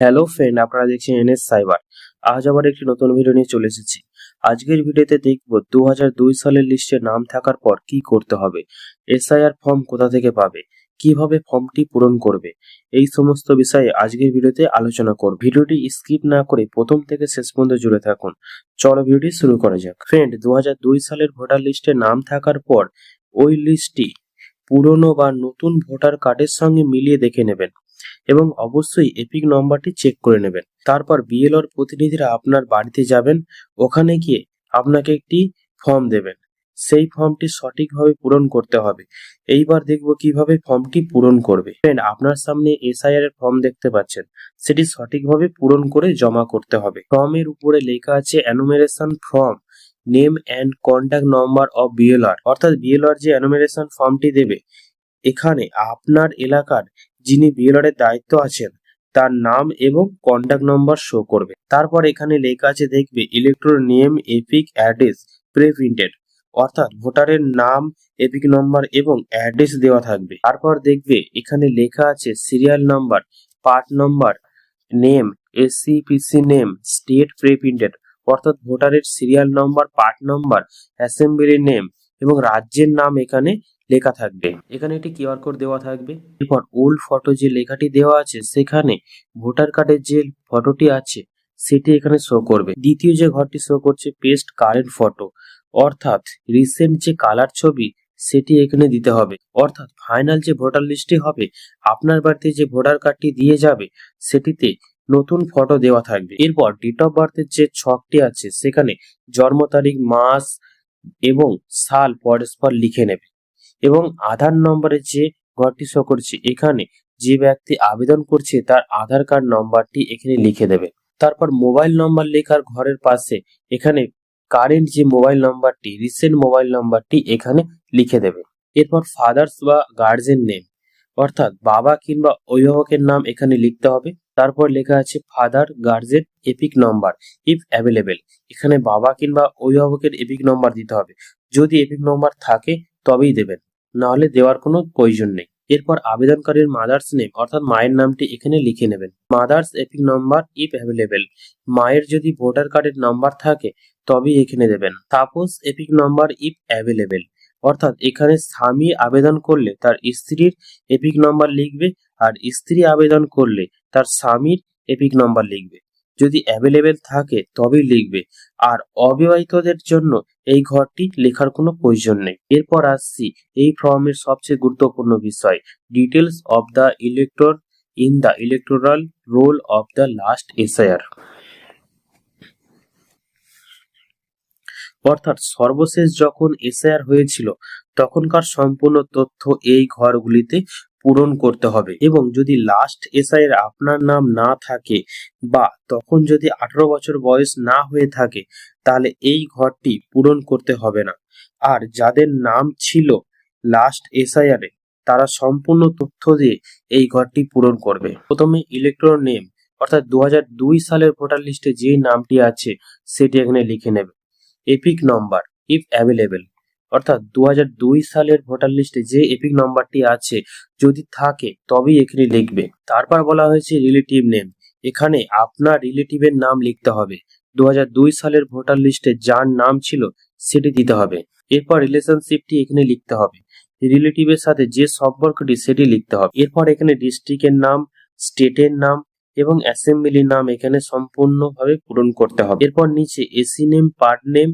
Hello friend আপনারা দেখছেন NS cyber আজ আবার একটি নতুন ভিডিও নিয়ে চলে এসেছি। আজকের ভিডিওতে দেখব দু সালের লিস্টে নাম থাকার পর কি করতে হবে এসআইআর ফর্ম কোথা থেকে পাবে, কীভাবে ফর্মটি পূরণ করবে, এই সমস্ত বিষয়ে আজকের ভিডিওতে আলোচনা করব। ভিডিওটি স্কিপ না করে প্রথম থেকে শেষ পর্যন্ত জুড়ে থাকুন। চলো ভিডিওটি শুরু করা যাক। ফ্রেন্ড দু সালের ভোটার লিস্টে নাম থাকার পর ওই লিস্টটি পুরনো বা নতুন ভোটার কার্ডের সঙ্গে মিলিয়ে দেখে নেবেন। এবং অবশ্যই এপিক নম্বরটি চেক করে নেবেন। তারপর বিএলওর প্রতিনিধিরা আপনার বাড়িতে যাবেন, ওখানে গিয়ে আপনাকে একটি ফর্ম দেবেন। সেই ফর্মটি সঠিকভাবে পূরণ করতে হবে। এইবার দেখব কীভাবে ফর্মটি পূরণ করবে। আপনার সামনে এসআইআর এর ফর্ম দেখতে পাচ্ছেন। সেটি সঠিকভাবে পূরণ করে জমা করতে হবে। ফর্মের উপরে লেখা আছে enumeration form name and contact number of BLR অর্থাৎ বিএলআর যে অ্যানুমেরেশন ফর্মটি দেবে, এখানে আপনার এলাকার যিনি বিএলআর এর দায়িত্ব আছেন, তার নাম এবং কন্ট্যাক্ট নম্বর শো করবে। তারপর এখানে লেখা আছে, দেখবে elector name EPIC address pre printed অর্থাৎ ভোটারের নাম এপিক নম্বর এবং অ্যাড্রেস দেওয়া থাকবে। তারপর দেখবে, এখানে লেখা আছে serial number part number name SCPC name state pre printed অর্থাৎ ভোটারের serial number part number assembly name এবং রাজ্যের নাম এখানে লেখা থাকবে। এখানে একটি কিউআর কোড দেওয়া থাকবে। এরপর ওল্ড ফটো যে লেখাটি দেওয়া আছে, সেখানে ভোটার কার্ডের যে ফটোটি আছে, সেটি এখানে শো করবে। দ্বিতীয় যে ঘরটি শো করছে পেস্ট কারেন্ট ফটো অর্থাৎ রিসেন্ট যে কালার ছবি, সেটি এখানে দিতে হবে। অর্থাৎ ফাইনাল যে ভোটার লিস্টে হবে, আপনার বাড়িতে যে ভোটার কার্ডটি দিয়ে যাবে, সেটিতে নতুন ফটো দেওয়া থাকবে। এরপর ডেট অফ বার্থের যে ছকটি আছে, সেখানে জন্ম তারিখ, মাস এবং সাল পরস্পর লিখে নেবে। এবং আধার নম্বরের যে ঘরটি শো করছে, এখানে যে ব্যক্তি আবেদন করছে তার আধার কার্ড নম্বরটি এখানে লিখে দেবে। তারপর মোবাইল নম্বর লেখার ঘরের পাশে এখানে কারেন্ট যে মোবাইল নম্বরটি রিসেন্ট মোবাইল নম্বরটি এখানে লিখে দেবে। এরপর ফাদার্স বা গার্জেন নেম অর্থাৎ বাবা কিংবা অভিভাবকের নাম এখানে লিখতে হবে। তারপর লেখা আছে father guardian EPIC number if available এখানে বাবা কিংবা অভিভাবকের এপিক নম্বর দিতে হবে। যদি এপিক নম্বর থাকে, তবেই দেবেন। নাহলে দেওয়ার কোনো প্রয়োজন নেই। এরপর আবেদনকারীর মাদার্স নেম অর্থাৎ মায়ের নামটি এখানে লিখে নেবেন। Mother's EPIC number if available মায়ের যদি ভোটার কার্ডের নাম্বার থাকে, তবেই এখানে দেবেন। Suppose EPIC number if available অর্থাৎ এখানে স্বামী আবেদন করলে তার স্ত্রীর এপিক নম্বর লিখবে, আর স্ত্রী আবেদন করলে তার স্বামীর এপিক নম্বর লিখবে। যদি অ্যাভেলেবেল থাকে তবেই লিখবে। আর অবিবাহিতদের জন্য এই ঘরটি লেখার কোনো প্রয়োজন নেই। এরপর আসছি এই ফর্মের সবচেয়ে গুরুত্বপূর্ণ বিষয় details of the electron in the electoral roll of the last SIR অর্থাৎ সর্বশেষ যখন এসআইআর হয়েছিল, তখনকার সম্পূর্ণ তথ্য এই ঘরগুলিতে পূরণ করতে হবে। এবং যদি লাস্ট এসআই এর আপনার নাম না থাকে বা তখন যদি আঠারো বছর বয়স না হয়ে থাকে, তাহলে এই ঘরটি পূরণ করতে হবে না। আর যাদের নাম ছিল লাস্ট এসআইআর এ তারা সম্পূর্ণ তথ্য দিয়ে এই ঘরটি পূরণ করবে। প্রথমে ইলেকট্রন নেম অর্থাৎ দু হাজার দুই সালের ভোটার লিস্টে যে নামটি আছে, সেটি এখানে লিখে নেবে। এপিক নম্বর ইফ অ্যাভেলেবেল অর্থাৎ দু হাজার দুই সালের ভোটার লিস্টে যে এপিক নাম্বারটি আছে, যদি থাকে, তবেই এখানে লিখবে। তারপর বলা হয়েছে রিলেটিভ নেম এখানে আপনার রিলেটিভের নাম লিখতে হবে। দু হাজার দুই সালের ভোটার লিস্টে যার নাম ছিল, সেটি দিতে হবে। এরপর রিলেশনশিপটি এখানে লিখতে হবে। রিলেটিভের সাথে যে সম্পর্কটি সেটি লিখতে হবে। এরপর এখানে ডিস্ট্রিক্টের নাম স্টেটের নাম এবং অ্যাসেম্বলির নাম এখানে সম্পূর্ণভাবে পূরণ করতে হবে। এরপর নিচে AC name part name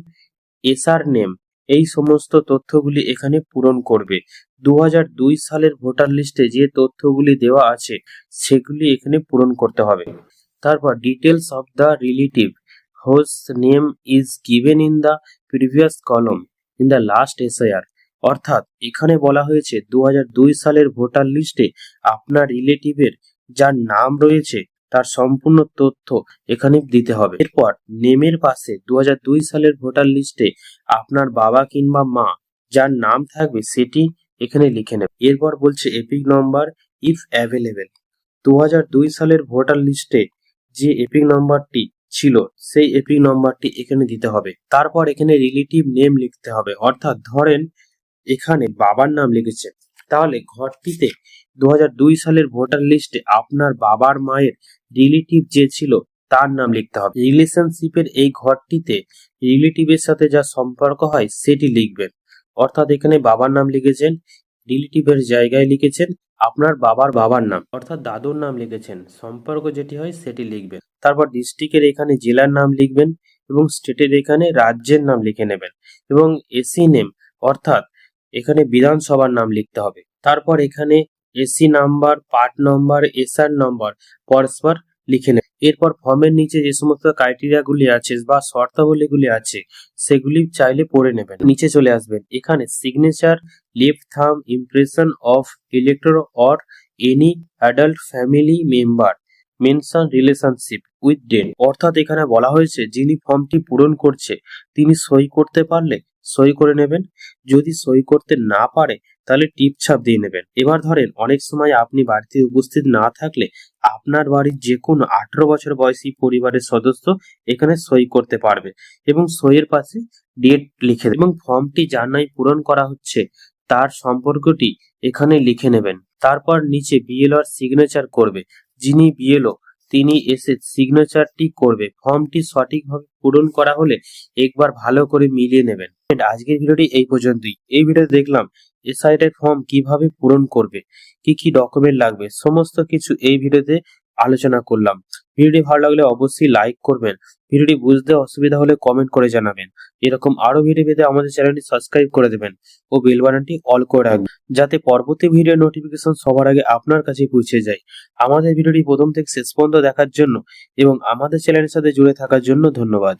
SR name এই সমস্ত তথ্যগুলি এখানে পূরণ করবে। দু হাজার দুই সালের ভোটার লিস্টে যে তথ্যগুলি দেওয়া আছে, সেগুলি এখানে পূরণ করতে হবে। তারপর details of the relative whose name is given in the previous column in the last SIR অর্থাৎ এখানে বলা হয়েছে দু হাজার দুই সালের ভোটার লিস্টে আপনার রিলেটিভের যার নাম রয়েছে তার সম্পূর্ণ তথ্য এখানে দিতে হবে। এরপর নেমের পাশে দু হাজার দুই সালের ভোটার লিস্টে আপনার বাবা কিংবা মা, যার নাম থাকবে সেটি এখানে লিখে নেবে। এরপর বলছে এপিক নম্বর ইফ অ্যাভেলেবেল। দু হাজার দুই সালের ভোটার লিস্টে যে এপিক নম্বরটি ছিল, সেই এপিক নম্বরটি এখানে দিতে হবে। তারপর এখানে রিলেটিভ নেম লিখতে হবে। অর্থাৎ ধরেন এখানে বাবার নাম লিখেছে। তাহলে ঘরটিতে দু হাজার দুই সালের ভোটার লিস্টে আপনার বাবার মায়ের রিলেটিভ যে ছিল, তার নাম লিখতে হবে। রিলেশনশিপের এই ঘরটিতে রিলেটিভের সাথে যা সম্পর্ক হয়, সেটি লিখবেন। অর্থাৎ এখানে বাবার নাম লিখেছেন রিলেটিভের জায়গায় লিখেছেন, আপনার বাবার বাবার নাম। অর্থাৎ দাদুর নাম লিখেছেন, সম্পর্ক যেটি হয়, সেটি লিখবেন। তারপর ডিস্ট্রিক্টের এখানে জেলার নাম লিখবেন এবং স্টেটের এখানে রাজ্যের নাম লিখে নেবেন এবং এসি নেম অর্থাৎ এখানে বিধানসভার নাম লিখতে হবে। তারপর এখানে AC number part number SR number পরস্পর লিখে নেবেন এরপর ফর্মের নিচে যে সমস্ত ক্রাইটেরিয়াগুলি আছে বা শর্তাবলীগুলি আছে, সেগুলি চাইলে পড়ে নেবেন। নিচে চলে আসবেন। এখানে signature left thumb impression of elector or any adult family member mention relationship with date অর্থাৎ এখানে বলা হয়েছে, যিনি ফর্মটি পূরণ করছে, তিনি সই করতে পারলে সই করে নেবেন। যদি সই করতে না পারে তাহলে টিপ ছাপ দিয়ে নেবেন। এবার ধরেন, অনেক সময় আপনি বাড়িতে উপস্থিত না থাকলে আপনার বাড়ির যে কোনো আঠারো বছর বয়সী পরিবারের সদস্য এখানে সই করতে পারবে এবং সইয়ের পাশে ডেট লিখে এবং ফর্মটি যার নাই পূরণ করা হচ্ছে, তার সম্পর্কটি এখানে লিখে নেবেন। তারপর নিচে বিএলওর সিগনেচার করবে। যিনি বিএলও তিনি এসে সিগনেচারটি করবে। ফর্মটি সঠিকভাবে পূরণ করা হলে একবার ভালো করে মিলিয়ে নেবেন। আজকের ভিডিওটি এই পর্যন্তই। এই ভিডিও দেখলাম এসআইটের ফর্ম কীভাবে পূরণ করবে? কি কি ডকুমেন্ট লাগবে? সমস্ত কিছু এই ভিডিওতে আলোচনা করলাম। ভিডিওটি ভালো লাগলে অবশ্যই লাইক করবেন। ভিডিওটি বুঝতে অসুবিধা হলে কমেন্ট করে জানাবেন। এরকম আরও ভিডিও পেতে আমাদের চ্যানেলটি সাবস্ক্রাইব করে দেবেন ও বেল বাটনটি অল করে রাখবেন, যাতে পরবর্তী ভিডিও নোটিফিকেশন সবার আগে আপনার কাছে পৌঁছে যায়। আমাদের ভিডিওটি প্রথম থেকে শেষ পর্যন্ত দেখার জন্য এবং আমাদের চ্যানেলের সাথে জুড়ে থাকার জন্য ধন্যবাদ।